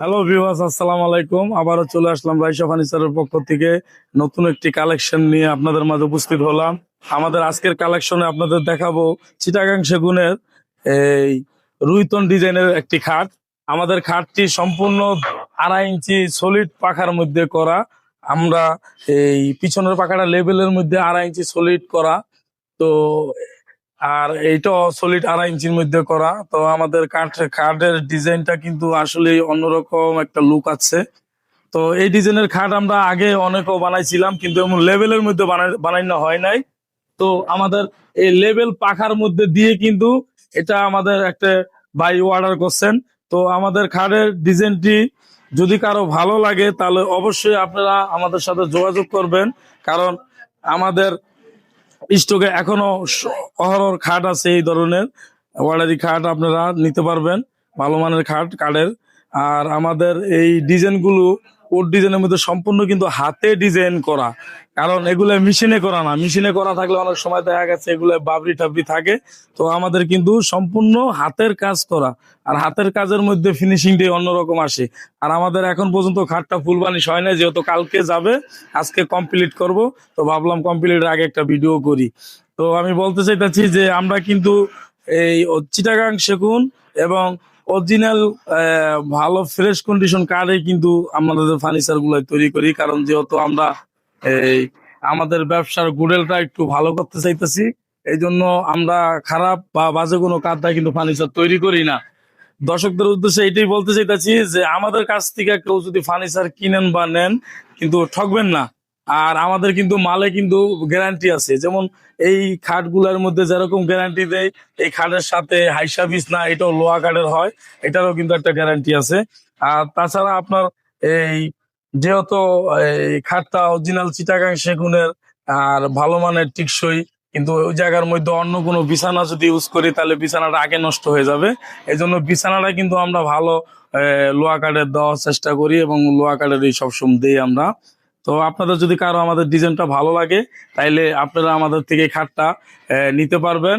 Hello viewers আসসালামু আলাইকুম। আবারও চলে আসলাম রাইসা ফার্নিচারের পক্ষ থেকে। নতুন একটি কালেকশন নিয়ে আপনাদের মাঝে উপস্থিত হলাম। আমাদের আজকের কালেকশনে আপনাদের দেখাবো চিটাগাং সেগুনের এই রুইতন ডিজাইনের একটি খাট। আমাদের খাটটি সম্পূর্ণ আড়াই ইঞ্চি সলিড পাখার মধ্যে করা। আমরা এই পিছনের পাখাটা লেভেলের মধ্যে আড়াই ইঞ্চি সলিড করা। তো আর এইটা সলিড আড়াই ইঞ্চির মধ্যে করা। তো আমাদের কাঠ কাঠের ডিজাইনটা কিন্তু আসলে অন্যরকম একটা লুক আছে। তো এই ডিজাইনের খাট আমরা আগে অনেকও বানাইছিলাম, কিন্তু এমন লেভেলের মধ্যে বানানো হয় নাই। তো আমাদের এই লেভেল পাখার মধ্যে দিয়ে কিন্তু এটা আমাদের একটা বাই অর্ডার করছেন। তো আমাদের খাটের ডিজাইনটি যদি কারও ভালো লাগে, তাহলে অবশ্যই আপনারা আমাদের সাথে যোগাযোগ করবেন। কারণ আমাদের স্টকে এখনও অহরহ খাট আছে এই ধরনের। ওয়ার্ডারি খাট আপনারা নিতে পারবেন, ভালো মানের খাট, কাঠের। আর আমাদের এই ডিজাইনগুলো ওর ডিজাইনের মধ্যে সম্পূর্ণ কিন্তু হাতে ডিজাইন করা। কারণ এগুলো মেশিনে করা না। মেশিনে করা থাকলে অনেক সময় দেখা গেছে এগুলো বাবরি টাবরি থাকে। তো আমাদের কিন্তু সম্পূর্ণ হাতের কাজ করা। আর হাতের কাজের মধ্যে ফিনিশিংটাই অন্যরকম আসে। আর আমাদের এখন পর্যন্ত খাটটা ফুল বানিশ হয় না যেহেতু কালকে যাবে, আজকে কমপ্লিট করব। তো ভাবলাম কমপ্লিটের আগে একটা ভিডিও করি। তো আমি বলতে চাইতেছি যে আমরা কিন্তু এই চিটাগাং সেগুন এবং অরিজিনাল ভালো ফ্রেশ কন্ডিশন কার্ডে কিন্তু আমাদের ফার্নিচারগুলো তৈরি করি। কারণ যেহেতু আমরা এই আমাদের ব্যবসার গুডেলটা একটু ভালো করতে চাইতেছি এই জন্য আমরা খারাপ বা বাজে কোনো কাঠটা কিন্তু ফার্নিচার তৈরি করি না। দর্শকদের উদ্দেশ্যে এটাই বলতে চাইতেছি যে, আমাদের কাছ থেকে কেউ যদি ফার্নিচার কিনেন বা নেন, কিন্তু ঠকবেন না। আর আমাদের কিন্তু মালে কিন্তু গ্যারান্টি আছে। যেমন এই খাটগুলোর মধ্যে যেরকম গ্যারান্টি দেয়, এই খাটের সাথে হাইসা বিছনা এটাও লোহা কাঠের হয়, এটারও কিন্তু একটা গ্যারান্টি আছে। আর তাছাড়া আপনার এই যেহেতু এই খাটটা অরিজিনাল চিটাগাং সেগুনের, আর ভালো মানের টিকসই, কিন্তু ওই জায়গার মধ্যে অন্য কোনো বিছানা যদি ইউজ করি, তাহলে বিছানাটা আগে নষ্ট হয়ে যাবে। এই জন্য বিছানাটা কিন্তু আমরা ভালো লোহা কাঠের দেওয়ার চেষ্টা করি এবং লোহা কাঠেরই সবসময় দিই আমরা। তো আপনাদের যদি কারও আমাদের ডিজাইনটা ভালো লাগে, তাইলে আপনারা আমাদের থেকে খাটটা নিতে পারবেন।